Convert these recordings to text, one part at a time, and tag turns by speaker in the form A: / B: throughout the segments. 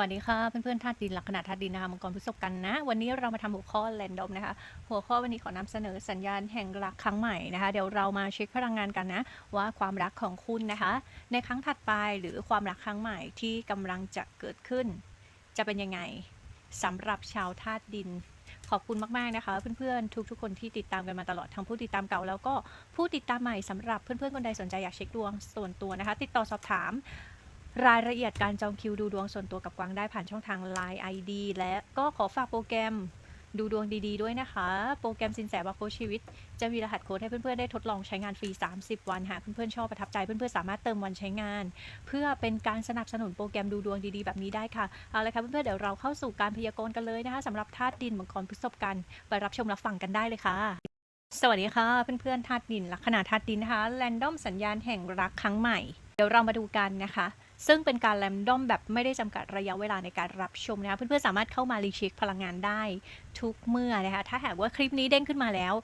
A: วัสดีค่ะเพื่อนๆธาตุดินลัคนาธาตุดินนะคะมังกรพฤษภกันนะ วันนี้เรามาทำหัวข้อแรนดอมนะคะ หัวข้อวันนี้ขอนำเสนอสัญญาณแห่งรักครั้งใหม่นะคะ เดี๋ยวเรามาเช็คพลังงานกันนะ ว่าความรักของคุณนะคะ ในครั้งถัดไปหรือความรักครั้งใหม่ที่กำลังจะเกิดขึ้น จะเป็นยังไงสำหรับชาวธาตุดินขอบคุณมาก ๆ นะคะ เพื่อน ๆ ทุก ๆ คนที่ติดตามกันมาตลอดทั้งผู้ติดตามเก่าแล้วก็ผู้ติดตามใหม่สำหรับเพื่อน ๆ คนใดสนใจอยากเช็คดวงส่วนตัวนะคะ ติดต่อสอบถาม รายละเอียดการจองคิวดูดวงส่วนตัวกับกวางได้ผ่านช่องทาง Line ID และก็ขอฝากโปรแกรมดูดวงดีๆด้วยนะคะ โปรแกรมสินแสบาโคชีวิต จะมีรหัสโค้ดให้เพื่อนๆ ได้ทดลองใช้งานฟรี 30 วัน หากเพื่อนๆ ชอบประทับใจเพื่อนๆ สามารถเติมวันใช้งาน เพื่อเป็นการสนับสนุนโปรแกรมดูดวงดีๆ แบบนี้ได้ค่ะ เอาละค่ะเพื่อนๆ เดี๋ยวเราเข้าสู่การพยากรณ์กันเลยนะคะสำหรับธาตุดินมังกรพฤษภกัน ไปรับชมรับฟังกันได้เลยค่ะสวัสดีค่ะเพื่อนๆธาตุดินลัคนาธาตุดินนะคะแรนดอมสัญญาณแห่งรักครั้งใหม่ เดี๋ยวเรามาดูกันนะคะ ซึ่งเป็นการแรนดอมแบบไม่ได้จำกัดระยะเวลาในการรับชมนะคะ เพื่อนๆสามารถเข้ามารีเช็คพลังงานได้ทุกเมื่อนะคะ ถ้าหากว่าคลิปนี้เด้งขึ้นมาแล้ว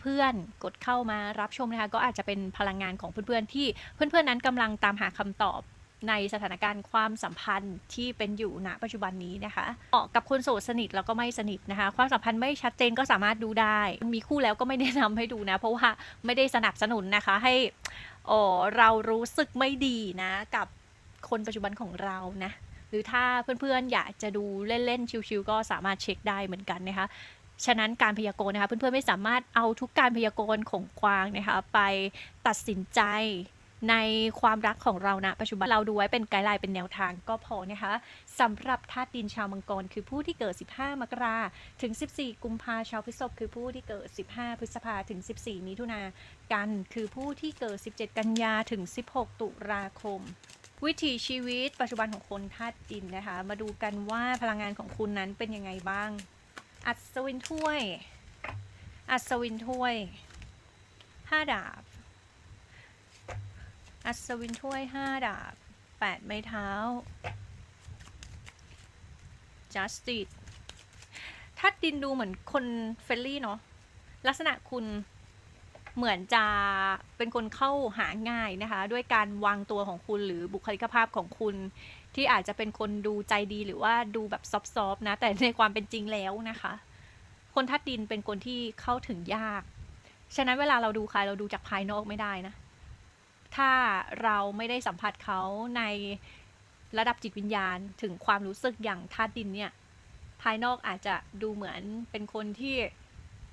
A: เพื่อนๆกดเข้ามารับชมนะคะ ก็อาจจะเป็นพลังงานของเพื่อนๆที่เพื่อนๆนั้นกำลังตามหาคำตอบในสถานการณ์ความสัมพันธ์ที่เป็นอยู่ณปัจจุบันนี้นะคะเหมาะกับคนโสดสนิทแล้วก็ไม่สนิทนะคะ ความสัมพันธ์ไม่ชัดเจนก็สามารถดูได้ มีคู่แล้วก็ไม่แนะนำให้ดูนะ เพราะว่าไม่ได้สนับสนุนนะคะให้อ๋อเรารู้สึกไม่ดีนะกับ คนปัจจุบันของเรานะหรือถ้าเพื่อนๆอยากจะดูเล่นๆชิวๆก็สามารถเช็คได้เหมือนกันนะคะฉะนั้นการพยากรณ์นะคะเพื่อนๆไม่สามารถเอาทุกการพยากรณ์ของกวางนะคะไปตัดสินใจในความรักของเรานะปัจจุบันเราดูไว้เป็นไกด์ไลน์เป็นแนวทางก็พอนะคะสำหรับธาตุดินชาวมังกรคือผู้ที่เกิด 15 มกราถึง 14 กุมภาชาวพฤษภคือผู้ที่เกิด 15 พฤษภาถึง 14 มิถุนากัน คือผู้ที่เกิด 17 กันยาถึง 16 ตุลาคม วิถีชีวิตปัจจุบันของคนธาตุดินนะคะ มาดูกันว่าพลังงานของคุณนั้นเป็นยังไงบ้าง อัศวินถ้วย อัศวินถ้วยห้าดาบ อัศวินถ้วยห้าดาบแปดไม้เท้า justice ธาตุดินดูเหมือนคนเฟรนลี่เนาะลักษณะคุณ เหมือนจะเป็นคนเข้าหาง่ายนะคะ ด้วยการวางตัวของคุณหรือบุคลิกภาพของคุณ ที่อาจจะเป็นคนดูใจดีหรือว่าดูแบบซอฟๆนะ แต่ในความเป็นจริงแล้วนะคะ คนธาตุดินเป็นคนที่เข้าถึงยาก ฉะนั้นเวลาเราดูใครเราดูจากภายนอกไม่ได้นะ ถ้าเราไม่ได้สัมผัสเขาในระดับจิตวิญญาณถึงความรู้สึกอย่างธาตุดินเนี่ย ภายนอกอาจจะดูเหมือนเป็นคนที่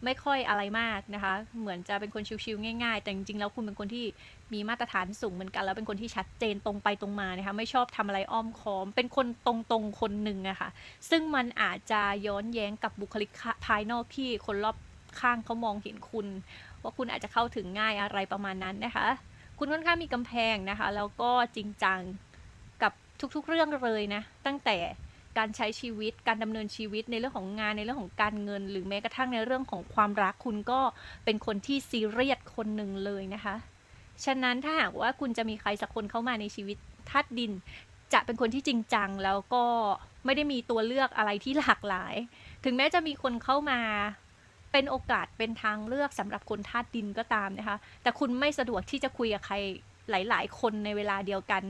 A: ไม่ค่อยอะไรมากนะคะ เหมือนจะเป็นคนชิวๆง่ายๆ แต่จริงๆแล้วคุณเป็นคนที่มีมาตรฐานสูงเหมือนกัน แล้วเป็นคนที่ชัดเจนตรงไปตรงมานะคะ ไม่ชอบทำอะไรอ้อมค้อม เป็นคนตรงๆคนหนึ่งอะคะ่ะ ซึ่งมันอาจจะย้อนแย้งกับบุคลิกภายนอกที่คนรอบข้างเขามองเห็นคุณ ว่าคุณอาจจะเข้าถึงง่ายอะไรประมาณนั้นนะคะ คุณค่อนข้างมีกำแพงนะคะ แล้วก็จริงจังกับทุกๆเรื่องเลยนะ ตั้งแต่ การใช้ชีวิต การดำเนินชีวิตในเรื่องของงานในเรื่องของการเงิน หรือแม้กระทั่งในเรื่องของความรักคุณก็เป็นคนที่ซีเรียสคนหนึ่งเลยนะคะ ฉะนั้นถ้าหากว่าคุณจะมีใครสักคนเข้ามาในชีวิตธาตุดิน จะเป็นคนที่จริงจังแล้วก็ไม่ได้มีตัวเลือกอะไรที่หลากหลาย ถึงแม้จะมีคนเข้ามาเป็นโอกาสเป็นทางเลือกสำหรับคนธาตุดินก็ตามนะคะ แต่คุณไม่สะดวกที่จะคุยกับใคร หลาย ๆ คนในเวลาเดียวกัน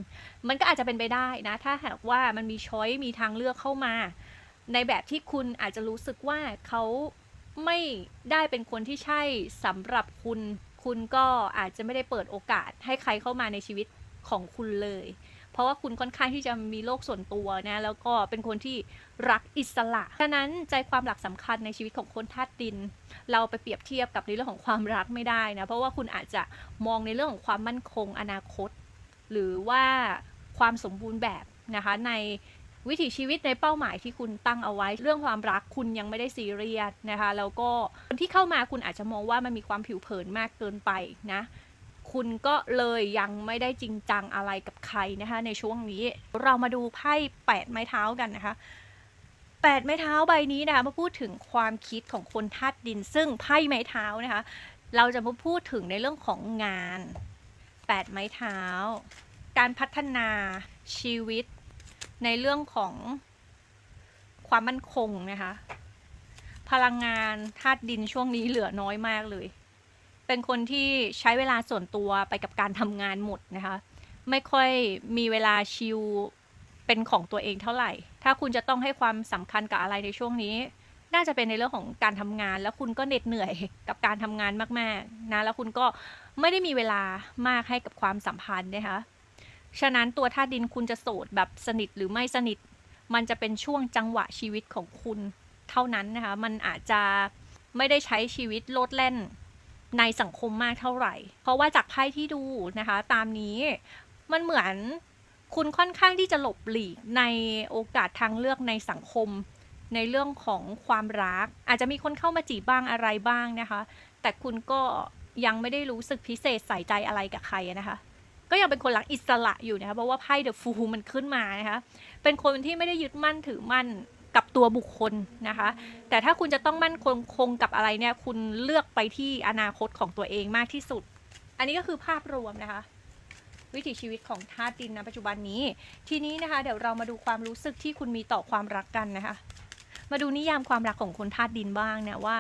A: มันก็อาจจะเป็นไปได้นะ ถ้าหากว่ามันมีช้อยมีทางเลือกเข้ามา ในแบบที่คุณอาจจะรู้สึกว่าเขาไม่ได้เป็นคนที่ใช่สำหรับคุณ คุณก็อาจจะไม่ได้เปิดโอกาสให้ใครเข้ามาในชีวิตของคุณเลย เพราะว่าคุณค่อนข้างที่จะมีโลกส่วนตัวนะแล้วก็เป็นคนที่รักอิสระฉะนั้นใจความหลักสำคัญในชีวิตของคนธาตุดิน เราไปเปรียบเทียบกับในเรื่องของความรักไม่ได้นะเพราะว่าคุณอาจจะมองในเรื่องของความมั่นคงอนาคต หรือว่าความสมบูรณ์แบบนะคะในวิถีชีวิตในเป้าหมายที่คุณตั้งเอาไว้ เรื่องความรักคุณยังไม่ได้ซีเรียสนะคะ แล้วก็คนที่เข้ามาคุณอาจจะมองว่ามันมีความผิวเผินมากเกินไปนะ คุณก็เลยยังไม่ได้จริงจังอะไรกับใครนะคะในช่วงนี้เรามาดูไพ่แปดไม้เท้ากันนะคะแปดไม้เท้าใบนี้นะคะมาพูดถึงความคิดของคนธาตุดิน ซึ่งไพ่ไม้เท้านะคะเราจะมาพูดถึงในเรื่องของงานแปดไม้เท้า การพัฒนาชีวิตในเรื่องของความมั่นคงนะคะ พลังงานธาตุดินช่วงนี้เหลือน้อยมากเลย เป็นคนที่ใช้เวลาส่วนตัวไปกับการทำงานหมดนะคะ ไม่ค่อยมีเวลาชิลเป็นของตัวเองเท่าไหร่ ถ้าคุณจะต้องให้ความสำคัญกับอะไรในช่วงนี้ น่าจะเป็นในเรื่องของการทำงาน แล้วคุณก็เหน็ดเหนื่อยกับการทำงานมากๆนะแล้วคุณก็ไม่ได้มีเวลามากให้กับความสัมพันธ์นะคะฉะนั้นตัวธาตุดินคุณจะโสดแบบสนิทหรือไม่สนิท มันจะเป็นช่วงจังหวะชีวิตของคุณเท่านั้นนะคะ มันอาจจะไม่ได้ใช้ชีวิตโลดแล่น ในสังคมมากเท่าไหร่ เพราะว่าจากไพ่ที่ดูนะคะ ตามนี้มันเหมือนคุณค่อนข้างที่จะหลบหลีกในโอกาสทางเลือกในสังคม ในเรื่องของความรัก อาจจะมีคนเข้ามาจีบบ้างอะไรบ้างนะคะ แต่คุณก็ยังไม่ได้รู้สึกพิเศษใส่ใจอะไรกับใครนะคะ ก็ยังเป็นคนรักอิสระอยู่นะคะเพราะว่าไพ่เดอะฟูมันขึ้นมานะคะเป็นคนที่ไม่ได้ยึดมั่นถือมั่น กับตัวบุคคลนะคะ แต่ถ้าคุณจะต้องมั่นคงคงกับอะไรเนี่ย คุณเลือกไปที่อนาคตของตัวเองมากที่สุด อันนี้ก็คือภาพรวมนะคะ วิถีชีวิตของธาตุดินณปัจจุบันนี้ ทีนี้นะคะ เดี๋ยวเรามาดูความรู้สึกที่คุณมีต่อความรักกันนะคะ มาดูนิยามความรักของคนธาตุดินบ้างเนี่ยว่า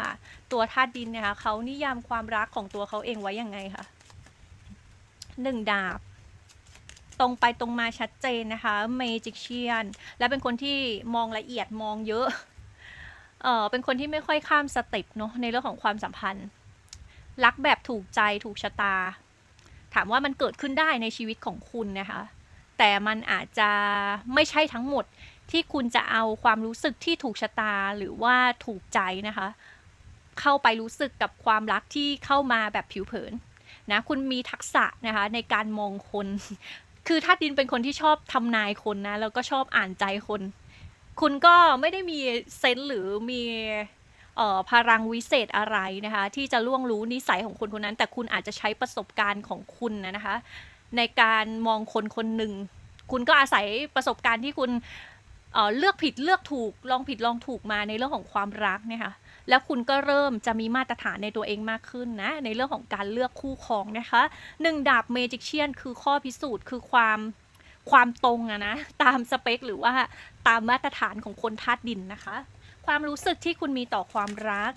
A: ตัวธาตุดินนะคะเขานิยามความรักของตัวเขาเองไว้ยังไงคะหนึ่งดาบ ตรงไปตรงมาชัดเจนนะคะเมจิกเชียนและเป็นคนที่มองละเอียดมองเยอะเออเป็นคนที่ไม่ค่อยข้ามสเต็ปเนาะในเรื่องของความสัมพันธ์ รักแบบถูกใจถูกชะตา ถามว่ามันเกิดขึ้นได้ในชีวิตของคุณนะคะ แต่มันอาจจะไม่ใช่ทั้งหมดที่คุณจะเอาความรู้สึกที่ถูกชะตาหรือว่าถูกใจนะคะ เข้าไปรู้สึกกับความรักที่เข้ามาแบบผิวเผินนะคุณมีทักษะนะคะในการมองคน คือธาตุดินเป็นคนที่ชอบทำนายคนนะ แล้วก็ชอบอ่านใจคน คุณก็ไม่ได้มีเซนส์หรือมีออพลังวิเศษอะไรนะคะ ที่จะล่วงรู้นิสัยของคนคนนั้น แต่คุณอาจจะใช้ประสบการณ์ของคุณนะคะ ในการมองคนคนหนึ่ง คุณก็อาศัยประสบการณ์ที่คุณ เลือกผิดเลือกถูกลองผิดลองถูกมาในเรื่องของความรักเนี่ยค่ะแล้วคุณก็เริ่มจะมีมาตรฐานในตัวเองมากขึ้นนะในเรื่องของการเลือกคู่ครองนะคะหนึ่งดาบเมจิกเชียนคือข้อพิสูจน์คือความความตรงอะนะตามสเปคหรือว่าตามมาตรฐานของคนธาตุดินนะคะ ความรู้สึกที่คุณมีต่อความรัก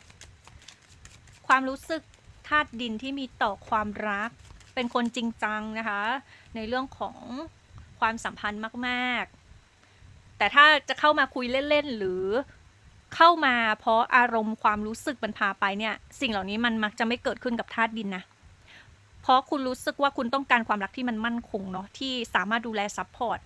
A: ความรู้สึกธาตุดินที่มีต่อความรัก เป็นคนจริงจังนะคะ ในเรื่องของความสัมพันธ์มาก ๆ แต่ถ้าจะเข้ามาคุยเล่นๆหรือเข้ามาเพราะอารมณ์ความรู้สึกมันพาไปเนี่ย สิ่งเหล่านี้มันมักจะไม่เกิดขึ้นกับธาตุดินนะเพราะคุณรู้สึกว่าคุณต้องการความรักที่มันมั่นคงเนาะที่สามารถดูแลซัพพอร์ต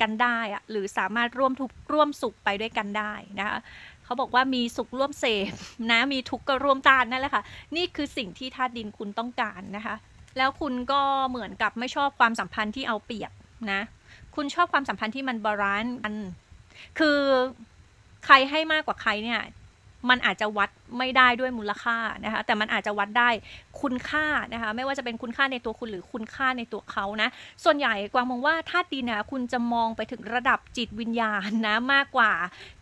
A: กันได้อะหรือสามารถร่วมทุกข์ร่วมสุขไปด้วยกันได้นะคะเขาบอกว่ามีสุขร่วมเสพนะมีทุกข์ก็ร่วมต้านนั่นแหละค่ะนี่คือสิ่งที่ธาตุดินคุณต้องการนะคะ แล้วคุณก็เหมือนกับไม่ชอบความสัมพันธ์ที่เอาเปรียบนะ คุณชอบความสัมพันธ์ที่มันบาลานซ์กันคือใครให้มากกว่าใครเนี่ย มันอาจจะวัดไม่ได้ด้วยมูลค่านะคะ แต่มันอาจจะวัดได้คุณค่านะคะ ไม่ว่าจะเป็นคุณค่าในตัวคุณหรือคุณค่าในตัวเขานะ ส่วนใหญ่กวางมองว่าธาตุดินนะคุณจะมองไปถึงระดับจิตวิญญาณนะมากกว่า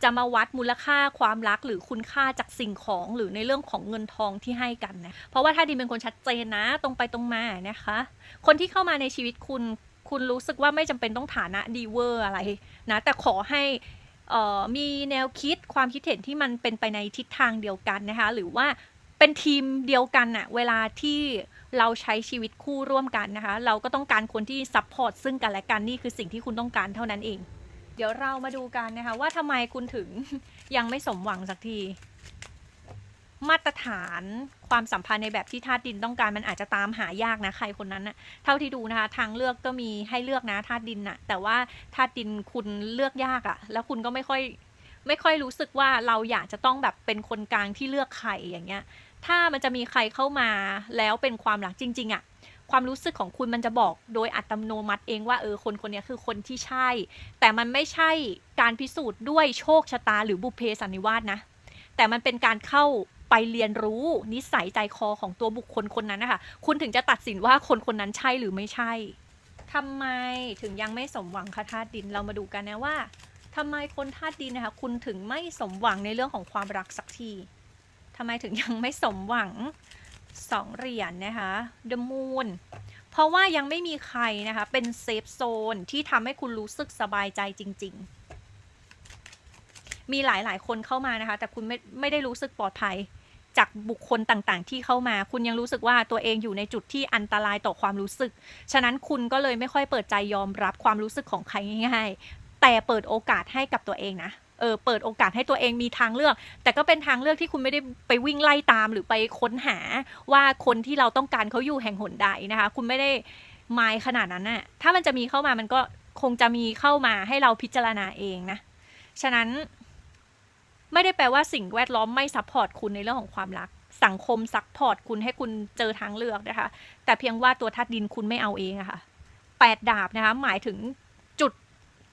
A: จะมาวัดมูลค่าความรักหรือคุณค่าจากสิ่งของหรือในเรื่องของเงินทองที่ให้กันนะ เพราะว่าธาตุดินเป็นคนชัดเจนนะ ตรงไปตรงมานะคะ คนที่เข้ามาในชีวิตคุณ คุณรู้สึกว่าไม่จำเป็นต้องฐานะดีเวอร์อะไรนะ แต่ขอให้มีแนวคิดความคิดเห็นที่มันเป็นไปในทิศทางเดียวกันนะคะ หรือว่าเป็นทีมเดียวกันอะเวลาที่เราใช้ชีวิตคู่ร่วมกันนะคะ เราก็ต้องการคนที่ซัพพอร์ตซึ่งกันและกันนี่คือสิ่งที่คุณต้องการเท่านั้นเอง เดี๋ยวเรามาดูกันนะคะ ว่าทำไมคุณถึงยังไม่สมหวังสักที มาตรฐานความสัมพันธ์ในแบบที่ธาตุดินต้องการมันอาจจะตามหายากนะใครคนนั้นนะเท่าที่ดูนะคะทางเลือกก็มีให้เลือกนะธาตุดินนะแต่ว่าธาตุดินคุณเลือกยากอะแล้วคุณก็ไม่ค่อยไม่ค่อยรู้สึกว่าเราอยากจะต้องแบบเป็นคนกลางที่เลือกใครอย่างเงี้ย ถ้ามันจะมีใครเข้ามาแล้วเป็นความรักจริง ๆอะความรู้สึกของคุณมันจะบอกโดยอัตโนมัติเองว่าเออคนคนนี้คือคนที่ใช่ แต่มันไม่ใช่การพิสูจน์ด้วยโชคชะตาหรือบุพเพสันนิวาสนะ แต่มันเป็นการเข้า ไปเรียนรู้นิสัยใจคอของตัวบุคคลคนนั้นนะคะคุณถึงจะตัดสินว่าคนคนนั้นใช่หรือไม่ใช่ทำไมถึงยังไม่สมหวังคะธาตุดินเรามาดูกันนะว่าทำไมคนธาตุดินนะคะคุณถึงไม่สมหวังในเรื่องของความรักสักทีทำไมถึงยังไม่สมหวังสองเหรียญนะคะ The Moon เพราะว่ายังไม่มีใครนะคะ เป็นเซฟโซนที่ทำให้คุณรู้สึกสบายใจจริง ๆ มีหลายๆ คนเข้ามานะคะ แต่คุณไม่ไม่ได้รู้สึกปลอดภัย จากบุคคลต่างๆ ที่เข้ามา คุณยังรู้สึกว่าตัวเองอยู่ในจุดที่อันตรายต่อความรู้สึก ฉะนั้นคุณก็เลยไม่ค่อยเปิดใจยอมรับความรู้สึกของใครง่าย ๆ แต่เปิดโอกาสให้กับตัวเองนะเออเปิดโอกาสให้ตัวเองมีทางเลือก แต่ก็เป็นทางเลือกที่คุณไม่ได้ไปวิ่งไล่ตามหรือไปค้นหาว่าคนที่เราต้องการเขาอยู่แห่งหนใดนะคะ คุณไม่ได้หมายขนาดนั้นน่ะถ้ามันจะมีเข้ามามันก็คงจะมีเข้ามาให้เราพิจารณาเองนะ ฉะนั้น ไม่ได้แปลว่าสิ่งแวดล้อมไม่ซัพพอร์ตคุณในเรื่องของความรัก สังคมซัพพอร์ตคุณให้คุณเจอทางเลือกนะคะ แต่เพียงว่าตัวทัดดินคุณไม่เอาเองอะค่ะแปดดาบนะคะหมายถึงจุด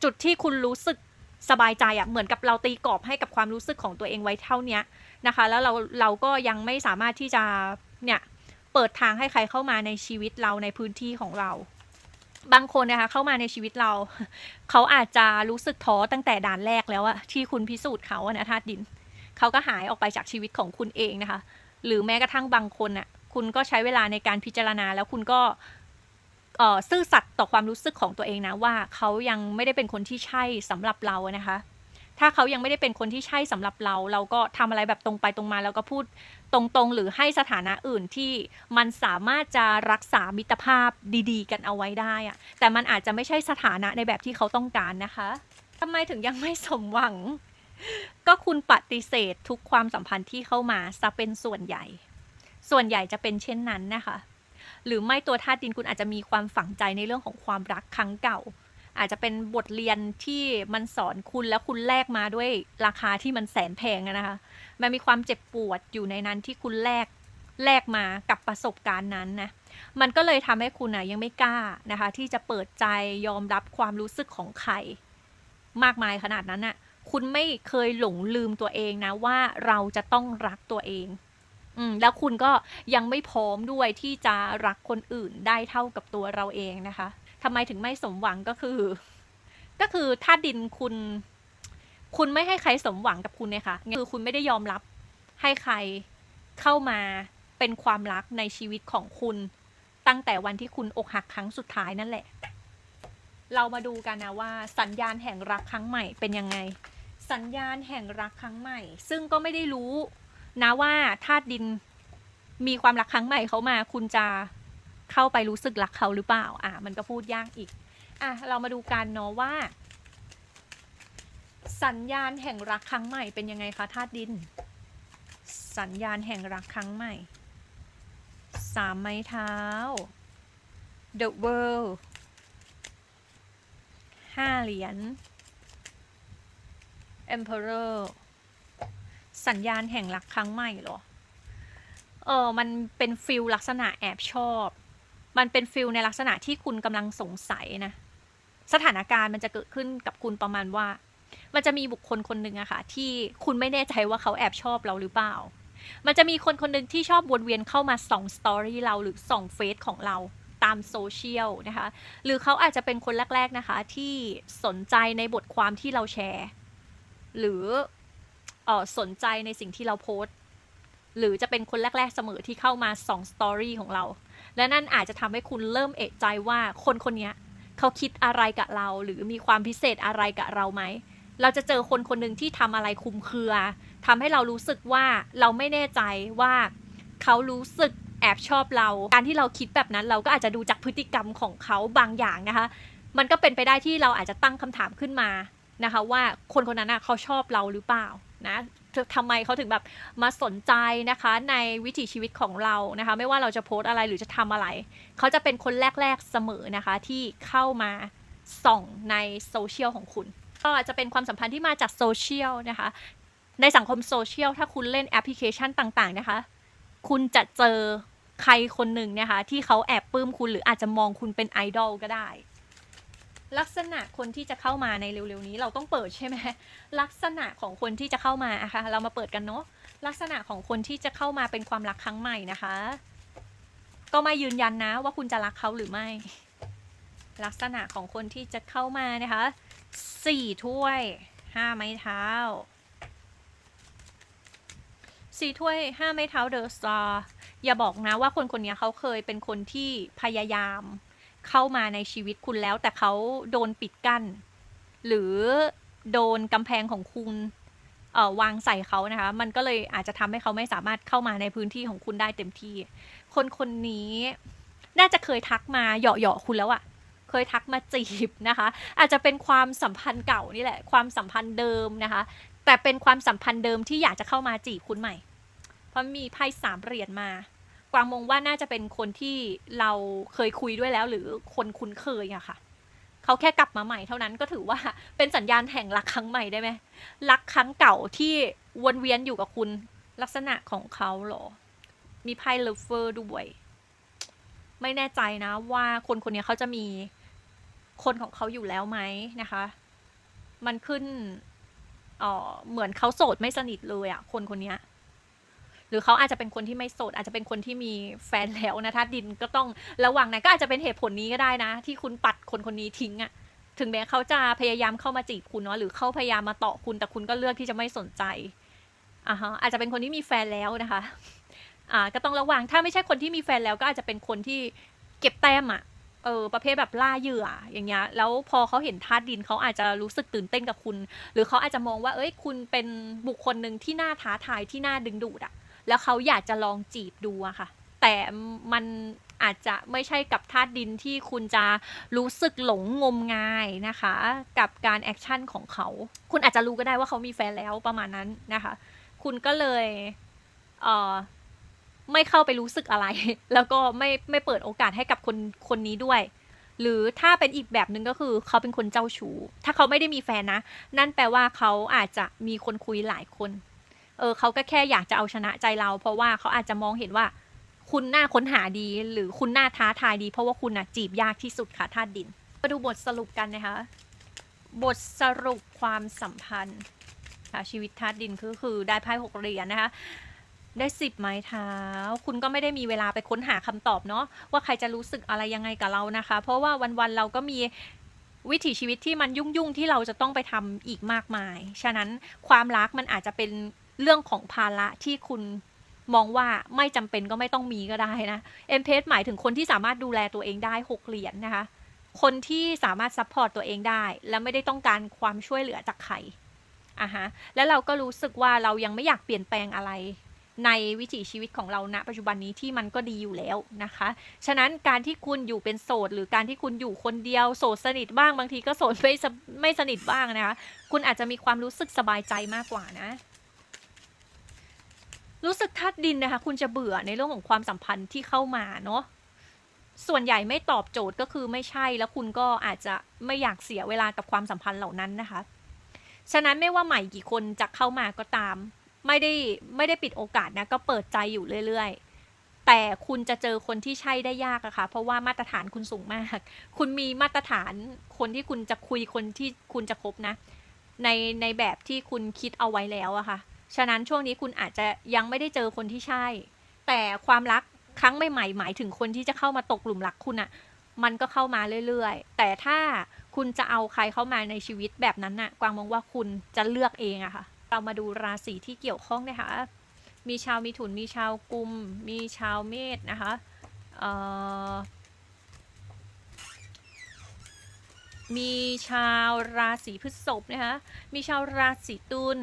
A: จุดที่คุณรู้สึกสบายใจอะเหมือนกับเราตีกรอบให้กับความรู้สึกของตัวเองไว้เท่านี้นะคะ แล้วเราเราก็ยังไม่สามารถที่จะเนี่ยเปิดทางให้ใครเข้ามาในชีวิตเราในพื้นที่ของเรา บางคนนะคะเข้ามาในชีวิตเรา เขาอาจจะรู้สึกท้อตั้งแต่ด่านแรกแล้วอะที่คุณพิสูจน์เขาอะนะธาตุดิน เขาก็หายออกไปจากชีวิตของคุณเองนะคะ หรือแม้กระทั่งบางคนน่ะคุณก็ใช้เวลาในการพิจารณา แล้วคุณก็ซื่อสัตย์ต่อความรู้สึกของตัวเองนะว่าเขายังไม่ได้เป็นคนที่ใช่สำหรับเรานะคะ ถ้าเขายังไม่ได้เป็นคนที่ใช่สำหรับเรา เราก็ทำอะไรแบบตรงไปตรงมาแล้วก็พูดตรงๆ หรือให้สถานะอื่นที่มันสามารถจะรักษามิตรภาพดีๆ กันเอาไว้ได้อะแต่มันอาจจะไม่ใช่สถานะในแบบที่เขาต้องการนะคะทำไมถึงยังไม่สมหวัง ก็คุณปฏิเสธทุกความสัมพันธ์ที่เข้ามาซะเป็นส่วนใหญ่ ส่วนใหญ่จะเป็นเช่นนั้นนะคะ หรือไม่ตัวธาตุดินคุณอาจจะมีความฝังใจในเรื่องของความรักครั้งเก่า อาจจะเป็นบทเรียนที่มันสอนคุณแล้วคุณแลกมาด้วยราคาที่มันแสนแพงอะนะคะ มันมีความเจ็บปวดอยู่ในนั้นที่คุณแลกแลกมากับประสบการณ์นั้นนะมันก็เลยทำให้คุณอะยังไม่กล้านะคะ ที่จะเปิดใจยอมรับความรู้สึกของใคร มากมายขนาดนั้นอะคุณไม่เคยหลงลืมตัวเองนะว่าเราจะต้องรักตัวเองอืมแล้วคุณก็ยังไม่พร้อมด้วยที่จะรักคนอื่นได้เท่ากับตัวเราเองนะคะ ทำไมถึงไม่สมหวังก็คือ ก็คือถ้าดินคุณ คุณไม่ให้ใครสมหวังกับคุณเนี่ยค่ะคือคุณไม่ได้ยอมรับให้ใครเข้ามาเป็นความรักในชีวิตของคุณ ตั้งแต่วันที่คุณอกหักครั้งสุดท้ายนั่นแหละ เรามาดูกันนะว่า สัญญาณแห่งรักครั้งใหม่เป็นยังไง สัญญาณแห่งรักครั้งใหม่ ซึ่งก็ไม่ได้รู้นะว่าธาตุดินมีความรักครั้งใหม่เขามา คุณจะ เข้าไปรู้สึกรักเขาหรือเปล่า อะมันก็พูดยากอีก อะเรามาดูกันเนาะว่า สัญญาณแห่งรักครั้งใหม่เป็นยังไงคะธาตุดิน สัญญาณแห่งรักครั้งใหม่ สามไม้เท้า The World ห้าเหรียญ Emperor สัญญาณแห่งรักครั้งใหม่เหรอ เออ มันเป็นฟิลลักษณะแอบชอบ มันเป็นฟิลในลักษณะที่คุณกำลังสงสัยนะ สถานการณ์มันจะเกิดขึ้นกับคุณประมาณว่า มันจะมีบุคคลคนหนึ่งอะค่ะ ที่คุณไม่แน่ใจว่าเขาแอบชอบเราหรือเปล่า มันจะมีคนคนหนึ่งที่ชอบวนเวียนเข้ามาส่องสตอรี่เราหรือส่องเฟซของเราตามโซเชียลนะคะ หรือเขาอาจจะเป็นคนแรก ๆนะคะ ที่สนใจในบทความที่เราแชร์ หรือออสนใจในสิ่งที่เราโพสต์หรือจะเป็นคนแรก ๆเสมอที่เข้ามาส่องสตอรี่ของเรา และนั่นอาจจะทำให้คุณเริ่มเอะใจว่าคนคนนี้เขาคิดอะไรกับเรา หรือมีความพิเศษอะไรกับเราไหม เราจะเจอคนคนหนึ่งที่ทำอะไรคุมเครือทำให้เรารู้สึกว่าเราไม่แน่ใจว่าเขารู้สึกแอบชอบเรา การที่เราคิดแบบนั้นเราก็อาจจะดูจากพฤติกรรมของเขาบางอย่างนะคะ มันก็เป็นไปได้ที่เราอาจจะตั้งคำถามขึ้นมานะคะ ว่าคนคนนั้นเขาชอบเราหรือเปล่านะ ทำไมเขาถึงแบบมาสนใจนะคะ ในวิถีชีวิตของเรานะคะ ไม่ว่าเราจะโพสอะไรหรือจะทำอะไร เขาจะเป็นคนแรก ๆเสมอนะคะ ที่เข้ามาส่องในโซเชียลของคุณ ก็จะเป็นความสัมพันธ์ที่มาจากโซเชียลนะคะ ในสังคมโซเชียลถ้าคุณเล่นแอปพลิเคชันต่างๆนะคะ คุณจะเจอใครคนหนึ่งนะคะที่เขาแอบปลื้มคุณหรืออาจจะมองคุณเป็นไอดอลก็ได้ ลักษณะคนที่จะเข้ามาในเร็วๆนี้เราต้องเปิดใช่ไหมลักษณะของคนที่จะเข้ามาอะคะเรามาเปิดกันเนาะลักษณะของคนที่จะเข้ามาเป็นความรักครั้งใหม่นะคะ ก็มายืนยันนะว่าคุณจะรักเขาหรือไม่ ลักษณะของคนที่จะเข้ามานะคะสี่ถ้วยห้าไม้เท้าสี่ถ้วยห้าไม้เท้าเดอะสตาร์อย่าบอกนะว่าคนคนนี้เขาเคยเป็นคนที่พยายาม เข้ามาในชีวิตคุณแล้ว แต่เขาโดนปิดกั้น หรือโดนกำแพงของคุณวางใส่เขานะคะ มันก็เลยอาจจะทำให้เขาไม่สามารถเข้ามาในพื้นที่ของคุณได้เต็มที่ คนคนนี้น่าจะเคยทักมาเหยาะๆคุณแล้วอะเคยทักมาจีบนะคะ อาจจะเป็นความสัมพันธ์เก่านี่แหละ ความสัมพันธ์เดิมนะคะ แต่เป็นความสัมพันธ์เดิมที่อยากจะเข้ามาจีบคุณใหม่ เพราะมีไพ่สามเหรียญมา กวางมองว่าน่าจะเป็นคนที่เราเคยคุยด้วยแล้ว หรือคนคุ้นเคยอะค่ะ เขาแค่กลับมาใหม่เท่านั้นก็ถือว่าเป็นสัญญาณแห่งรักครั้งใหม่ได้ไหมรักครั้งเก่าที่วนเวียนอยู่กับคุณลักษณะของเขาเหรอ มีไพ่เลเฟอร์ด้วย ไม่แน่ใจนะว่าคนคนนี้เขาจะมีคนของเขาอยู่แล้วไหมนะคะ มันขึ้นเออเหมือนเขาโสดไม่สนิทเลยอะคนคนนี้ หรือเขาอาจจะเป็นคนที่ไม่โสด อาจจะเป็นคนที่มีแฟนแล้วนะถ้าดินก็ต้องระวังนะก็อาจจะเป็นเหตุผลนี้ก็ได้นะ ที่คุณปัดคนคนนี้ทิ้งอะถึงแม้เขาจะพยายามเข้ามาจีบคุณเนาะหรือเขาพยายามมาต่อคุณแต่คุณก็เลือกที่จะไม่สนใจอ่าฮะอาจจะเป็นคนที่มีแฟนแล้วนะคะอ่าก็ต้องระวังถ้าไม่ใช่คนที่มีแฟนแล้วก็อาจจะเป็นคนที่เก็บแต้มอะเออประเภทแบบล่าเหยื่ออย่างเงี้ยแล้วพอเขาเห็นธาตุดินเขาอาจจะรู้สึกตื่นเต้นกับคุณ หรือเขาอาจจะมองว่า เอ้ยคุณเป็นบุคคลหนึ่งที่น่าท้าทายที่น่าดึงดูดอะ แล้วเขาอยากจะลองจีบดูอะค่ะ แต่มันอาจจะไม่ใช่กับธาตุดินที่คุณจะรู้สึกหลงงมงายนะคะ กับการแอคชั่นของเขา คุณอาจจะรู้ก็ได้ว่าเขามีแฟนแล้วประมาณนั้นนะคะ คุณก็เลยเอ่อไม่เข้าไปรู้สึกอะไร แล้วก็ไม่ไม่เปิดโอกาสให้กับคนคนนี้ด้วย หรือถ้าเป็นอีกแบบหนึ่งก็คือเขาเป็นคนเจ้าชู้ถ้าเขาไม่ได้มีแฟนนะ นั่นแปลว่าเขาอาจจะมีคนคุยหลายคน เออเขาก็แค่อยากจะเอาชนะใจเรา เพราะว่าเขาอาจจะมองเห็นว่า คุณหน่าค้นหาดี หรือคุณหน่าท้าทายดี เพราะว่าคุณน่ะจีบยากที่สุดค่ะธาตุดิน มาดูบทสรุปกันนะคะ บทสรุปความสัมพันธ์ค่ะชีวิตธาตุดินก็คือได้ไพ่หกเหรียญนะคะได้สิบไม้เท้า คุณก็ไม่ได้มีเวลาไปค้นหาคำตอบเนาะว่าใครจะรู้สึกอะไรยังไงกับเรานะคะ เพราะว่าวันๆเราก็มีวิถีชีวิตที่มันยุ่งๆที่เราจะต้องไปทำอีกมากมาย ฉะนั้นความรักมันอาจจะเป็น เรื่องของภาระที่คุณมองว่าไม่จำเป็นก็ไม่ต้องมีก็ได้นะเอ็มเพสหมายถึงคนที่สามารถดูแลตัวเองได้หกเหรียญนนะคะ คนที่สามารถซัพพอร์ตตัวเองได้ และไม่ได้ต้องการความช่วยเหลือจากใครอะฮะแล้วเราก็รู้สึกว่าเรายังไม่อยากเปลี่ยนแปลงอะไร ในวิถีชีวิตของเราณปัจจุบันนี้ที่มันก็ดีอยู่แล้วนะคะ ฉะนั้นการที่คุณอยู่เป็นโสด หรือการที่คุณอยู่คนเดียวโสดสนิทบ้างบางทีก็โสดไม่ไม่สนิทบ้างนะคะ คุณอาจจะมีความรู้สึกสบายใจมากกว่านะ รู้สึกทัดดินนะคะ คุณจะเบื่อในเรื่องของความสัมพันธ์ที่เข้ามาเนาะส่วนใหญ่ไม่ตอบโจทย์ก็คือไม่ใช่แล้วคุณก็อาจจะไม่อยากเสียเวลากับความสัมพันธ์เหล่านั้นนะคะ ฉะนั้นไม่ว่าใหม่กี่คนจะเข้ามาก็ตาม ไม่ได้ไม่ได้ปิดโอกาสนะก็เปิดใจอยู่เรื่อยๆ แต่คุณจะเจอคนที่ใช่ได้ยากอะค่ะ เพราะว่ามาตรฐานคุณสูงมาก คุณมีมาตรฐานคนที่คุณจะคุยคนที่คุณจะคบนะ ในในแบบที่คุณคิดเอาไว้แล้วอะค่ะ ฉะนั้นช่วงนี้คุณอาจจะยังไม่ได้เจอคนที่ใช่ แต่ความรักครั้งใหม่ๆหมายถึงคนที่จะเข้ามาตกหลุมรักคุณอะมันก็เข้ามาเรื่อยๆ แต่ถ้าคุณจะเอาใครเข้ามาในชีวิตแบบนั้นน่ะ กวางมองว่าคุณจะเลือกเองอะค่ะ เรามาดูราศีที่เกี่ยวข้องนะคะ มีชาวมีถุน มีชาวกุม มีชาวเมษนะคะมีชาวราศีพฤษภนะคะ มีชาวราศีตุล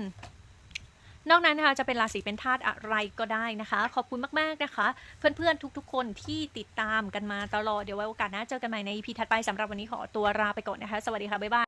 A: นอกนั้นนะคะจะเป็นราศีเป็นธาตุอะไรก็ได้นะคะ ขอบคุณมากๆนะคะ เพื่อนๆทุกๆ คนที่ติดตามกันมาตลอดเดี๋ยวไว้โอกาสหน้าเจอกันใหม่ใน EP ถัดไปสำหรับวันนี้ขอตัวลาไปก่อนนะคะ สวัสดีค่ะบ๊ายบาย